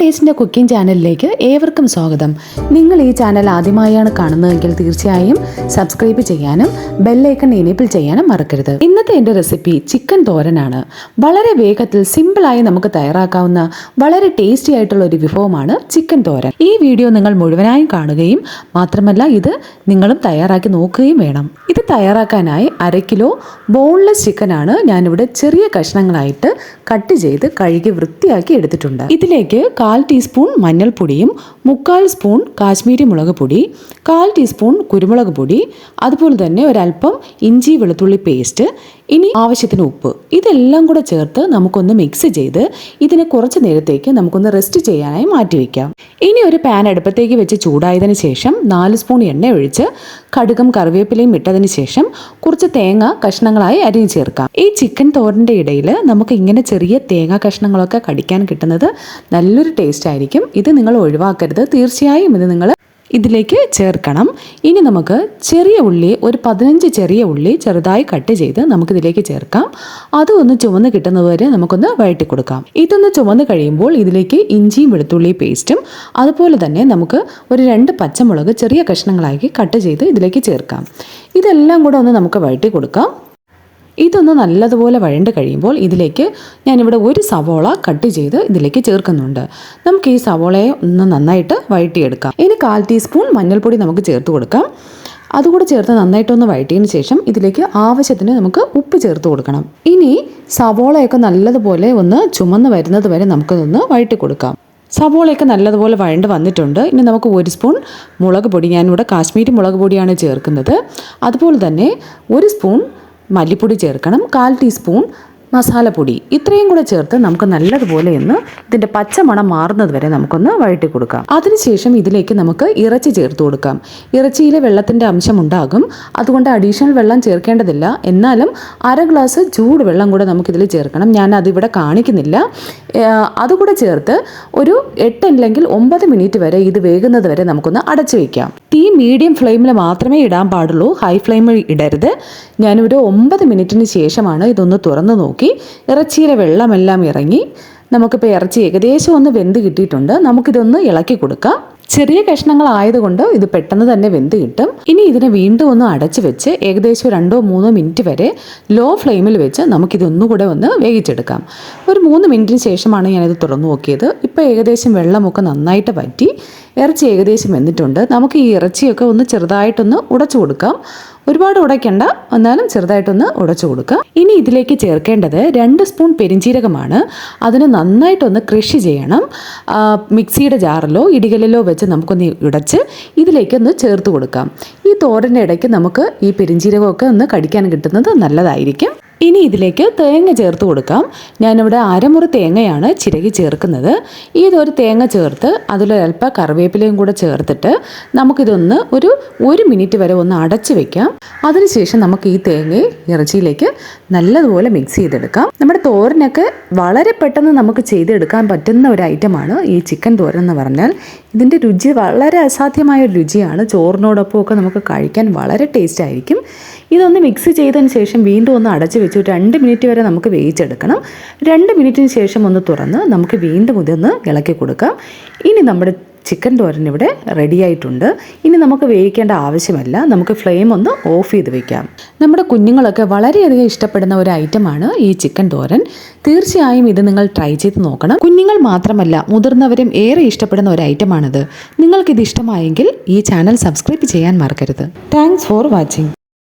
ടേസ്റ്റിന്റെ cooking ചാനലിലേക്ക് ഏവർക്കും സ്വാഗതം. നിങ്ങൾ ഈ ചാനൽ ആദ്യമായാണ് കാണുന്നതെങ്കിൽ തീർച്ചയായും സബ്സ്ക്രൈബ് ചെയ്യാനും ബെല്ലൈക്കൺ എനേബിൾ ചെയ്യാനും മറക്കരുത്. ഇന്നത്തെ എന്റെ റെസിപ്പി ചിക്കൻ തോരനാണ്. വളരെ വേഗത്തിൽ സിമ്പിളായി നമുക്ക് തയ്യാറാക്കാവുന്ന വളരെ ടേസ്റ്റി ആയിട്ടുള്ള ഒരു വിഭവമാണ് ചിക്കൻ തോരൻ. ഈ വീഡിയോ നിങ്ങൾ മുഴുവനായും കാണുകയും മാത്രമല്ല ഇത് നിങ്ങളും തയ്യാറാക്കി നോക്കുകയും വേണം. ഇത് തയ്യാറാക്കാനായി അര കിലോ ബോൺലെസ് ചിക്കനാണ് ഞാനിവിടെ ചെറിയ കഷ്ണങ്ങളായിട്ട് കട്ട് ചെയ്ത് കഴുകി വൃത്തിയാക്കി എടുത്തിട്ടുണ്ട്. ഇതിലേക്ക് കാൽ ടീസ്പൂൺ മഞ്ഞൾപ്പൊടിയും മുക്കാൽ സ്പൂൺ കാശ്മീരി മുളക് പൊടി കാൽ ടീസ്പൂൺ കുരുമുളക് പൊടി അതുപോലെ തന്നെ ഒരല്പം ഇഞ്ചി വെളുത്തുള്ളി പേസ്റ്റ് ഇനി ആവശ്യത്തിന് ഉപ്പ്. ഇതെല്ലാം കൂടെ ചേർത്ത് നമുക്കൊന്ന് മിക്സ് ചെയ്ത് ഇതിനെ കുറച്ച് നേരത്തേക്ക് നമുക്കൊന്ന് റെസ്റ്റ് ചെയ്യാനായി മാറ്റിവെക്കാം. ഇനി ഒരു പാൻ അടുപ്പത്തേക്ക് വെച്ച് ചൂടായതിനു ശേഷം നാല് സ്പൂൺ എണ്ണ ഒഴിച്ച് കടുകും കറിവേപ്പിലയും ഇട്ടതിന് ശേഷം കുറച്ച് തേങ്ങ കഷ്ണങ്ങളായി അരിഞ്ഞു ചേർക്കാം. ഈ ചിക്കൻ തോരന്റെ ഇടയിൽ നമുക്ക് ഇങ്ങനെ ചെറിയ തേങ്ങ കഷ്ണങ്ങളൊക്കെ കടിക്കാൻ കിട്ടുന്നത് നല്ലൊരു ടേസ്റ്റ് ആയിരിക്കും. ഇത് നിങ്ങൾ ഒഴിവാക്കരുത്. തീർച്ചയായും ഇത് നിങ്ങൾ ഇതിലേക്ക് ചേർക്കണം. ഇനി നമുക്ക് ചെറിയ ഉള്ളി ഒരു പതിനഞ്ച് ചെറിയ ഉള്ളി ചെറുതായി കട്ട് ചെയ്ത് നമുക്കിതിലേക്ക് ചേർക്കാം. അത് ഒന്ന് ചുവന്ന് കിട്ടുന്നത് വരെ നമുക്കൊന്ന് വഴറ്റി കൊടുക്കാം. ഇതൊന്ന് ചുവന്ന് കഴിയുമ്പോൾ ഇതിലേക്ക് ഇഞ്ചിയും വെളുത്തുള്ളി പേസ്റ്റും അതുപോലെ തന്നെ നമുക്ക് ഒരു രണ്ട് പച്ചമുളക് ചെറിയ കഷ്ണങ്ങളാക്കി കട്ട് ചെയ്ത് ഇതിലേക്ക് ചേർക്കാം. ഇതെല്ലാം കൂടെ ഒന്ന് നമുക്ക് വഴറ്റി കൊടുക്കാം. ഇതൊന്ന് നല്ലതുപോലെ വഴണ്ട് കഴിയുമ്പോൾ ഇതിലേക്ക് ഞാനിവിടെ ഒരു സവോള കട്ട് ചെയ്ത് ഇതിലേക്ക് ചേർക്കുന്നുണ്ട്. നമുക്ക് ഈ സവോളയെ ഒന്ന് നന്നായിട്ട് വഴറ്റിയെടുക്കാം. ഇനി കാൽ ടീസ്പൂൺ മഞ്ഞൾപ്പൊടി നമുക്ക് ചേർത്ത് കൊടുക്കാം. അതുകൂടെ ചേർത്ത് നന്നായിട്ടൊന്ന് വഴറ്റിയതിന് ശേഷം ഇതിലേക്ക് ആവശ്യത്തിന് നമുക്ക് ഉപ്പ് ചേർത്ത് കൊടുക്കണം. ഇനി സവോളയൊക്കെ നല്ലതുപോലെ ഒന്ന് ചുമന്ന് വരുന്നത് വരെ നമുക്കിതൊന്ന് വഴറ്റി കൊടുക്കാം. സവോളയൊക്കെ നല്ലതുപോലെ വഴണ്ട് വന്നിട്ടുണ്ട്. ഇനി നമുക്ക് ഒരു സ്പൂൺ മുളക് പൊടി. ഞാനിവിടെ കാശ്മീരി മുളക് പൊടിയാണ് ചേർക്കുന്നത്. അതുപോലെ തന്നെ ഒരു സ്പൂൺ മല്ലിപ്പൊടി ചേർക്കണം കാൽ ടീസ്പൂൺ മസാലപ്പൊടി. ഇത്രയും കൂടെ ചേർത്ത് നമുക്ക് നല്ലതുപോലെ ഒന്ന് ഇതിന്റെ പച്ചമണം മാറുന്നത് വരെ നമുക്കൊന്ന് വഴറ്റി കൊടുക്കാം. അതിനുശേഷം ഇതിലേക്ക് നമുക്ക് ഇറച്ചി ചേർത്ത് കൊടുക്കാം. ഇറച്ചിയിലെ വെള്ളത്തിന്റെ അംശം ഉണ്ടാകും അതുകൊണ്ട് അഡീഷണൽ വെള്ളം ചേർക്കേണ്ടതില്ല. എന്നാലും അര ഗ്ലാസ് ചൂട് വെള്ളം കൂടെ നമുക്കിതിൽ ചേർക്കണം. ഞാൻ അതിവിടെ കാണിക്കുന്നില്ല. അതുകൂടെ ചേർത്ത് ഒരു എട്ട് അല്ലെങ്കിൽ ഒമ്പത് മിനിറ്റ് വരെ ഇത് വേകുന്നത് വരെ നമുക്കൊന്ന് അടച്ചു വയ്ക്കാം തീ മീഡിയം ഫ്ലെയിമിൽ മാത്രമേ ഇടാൻ പാടുള്ളൂ. ഹൈ ഫ്ലെയിമിൽ ഇടരുത്. ഞാനൊരു ഒമ്പത് മിനിറ്റിന് ശേഷമാണ് ഇതൊന്ന് തുറന്നു നോക്കി. ഇറച്ചിയിലെ വെള്ളമെല്ലാം ഇറങ്ങി. നമുക്കിപ്പോൾ ഇറച്ചി ഏകദേശം ഒന്ന് വെന്ത് കിട്ടിയിട്ടുണ്ട്. നമുക്കിതൊന്ന് ഇളക്കി കൊടുക്കാം. ചെറിയ കഷ്ണങ്ങളായതുകൊണ്ട് ഇത് പെട്ടെന്ന് തന്നെ വെന്ത് കിട്ടും. ഇനി ഇതിനെ വീണ്ടും ഒന്ന് അടച്ചു വെച്ച് ഏകദേശം രണ്ടോ മൂന്നോ മിനിറ്റ് വരെ ലോ ഫ്ലെയിമിൽ വെച്ച് നമുക്കിതൊന്നുകൂടെ ഒന്ന് വേവിച്ചെടുക്കാം. ഒരു മൂന്ന് മിനിറ്റിന് ശേഷമാണ് ഞാനിത് തുറന്നു നോക്കിയത്. ഇപ്പോൾ ഏകദേശം വെള്ളമൊക്കെ നന്നായിട്ട് വറ്റി. ഇറച്ചി ഏകദേശം വെന്തിട്ടുണ്ട്. നമുക്ക് ഈ ഇറച്ചിയൊക്കെ ഒന്ന് ചെറുതായിട്ടൊന്ന് ഉടച്ചു കൊടുക്കാം. ഒരുപാട് ഉടയ്ക്കണ്ട. എന്നാലും ചെറുതായിട്ടൊന്ന് ഉടച്ചു കൊടുക്കാം. ഇനി ഇതിലേക്ക് ചേർക്കേണ്ടത് രണ്ട് സ്പൂൺ പെരിഞ്ചീരകമാണ് അതിന് നന്നായിട്ടൊന്ന് കൃഷി ചെയ്യണം. മിക്സിയുടെ ജാറിലോ ഇടികലിലോ വെച്ച് നമുക്കൊന്ന് ഉടച്ച് ഇതിലേക്കൊന്ന് ചേർത്ത് കൊടുക്കാം. ഈ തോരന്റെ ഇടയ്ക്ക് നമുക്ക് ഈ പെരിഞ്ചീരകമൊക്കെ ഒന്ന് കടിക്കാൻ കിട്ടുന്നത് നല്ലതായിരിക്കും. ഇനി ഇതിലേക്ക് തേങ്ങ ചേർത്ത് കൊടുക്കാം. ഞാനിവിടെ അരമുറി തേങ്ങയാണ് ചിരകി ചേർക്കുന്നത്. ഇതൊരു തേങ്ങ ചേർത്ത് അതിലൊരല്പ കറിവേപ്പിലയും കൂടെ ചേർത്തിട്ട് നമുക്കിതൊന്ന് ഒരു ഒരു മിനിറ്റ് വരെ ഒന്ന് അടച്ചു വെക്കാം. അതിനുശേഷം നമുക്ക് ഈ തേങ്ങയെ ഇറച്ചിയിലേക്ക് നല്ലതുപോലെ മിക്സ് ചെയ്തെടുക്കാം. നമ്മുടെ തോരനൊക്കെ വളരെ പെട്ടെന്ന് നമുക്ക് ചെയ്തെടുക്കാൻ പറ്റുന്ന ഒരു ഐറ്റമാണ് ഈ ചിക്കൻ തോരൻ എന്ന് പറഞ്ഞാൽ. ഇതിന്റെ രുചി വളരെ അസാധ്യമായ ഒരു രുചിയാണ്. ചോറിനോടൊപ്പം ഒക്കെ നമുക്ക് കഴിക്കാൻ വളരെ ടേസ്റ്റ് ആയിരിക്കും. ഇതൊന്ന് മിക്സ് ചെയ്തതിന് ശേഷം വീണ്ടും ഒന്ന് അടച്ച് വെച്ച് രണ്ട് മിനിറ്റ് വരെ നമുക്ക് വേവിച്ചെടുക്കണം. രണ്ട് മിനിറ്റിന് ശേഷം ഒന്ന് തുറന്ന് നമുക്ക് വീണ്ടും ഇതൊന്ന് ഇളക്കി കൊടുക്കാം. ഇനി നമ്മുടെ ചിക്കൻ തോരൻ ഇവിടെ റെഡി ആയിട്ടുണ്ട്. ഇനി നമുക്ക് വേവിക്കേണ്ട ആവശ്യമല്ല. നമുക്ക് ഫ്ലെയിം ഒന്ന് ഓഫ് ചെയ്ത് വെക്കാം. നമ്മുടെ കുഞ്ഞുങ്ങളൊക്കെ വളരെയധികം ഇഷ്ടപ്പെടുന്ന ഒരു ഐറ്റമാണ് ഈ ചിക്കൻ തോരൻ. തീർച്ചയായും ഇത് നിങ്ങൾ ട്രൈ ചെയ്ത് നോക്കണം. കുഞ്ഞുങ്ങൾ മാത്രമല്ല മുതിർന്നവരും ഏറെ ഇഷ്ടപ്പെടുന്ന ഒരു ഐറ്റമാണിത് നിങ്ങൾക്കിത് ഇഷ്ടമായെങ്കിൽ ഈ ചാനൽ സബ്സ്ക്രൈബ് ചെയ്യാൻ മറക്കരുത്. Thanks for watching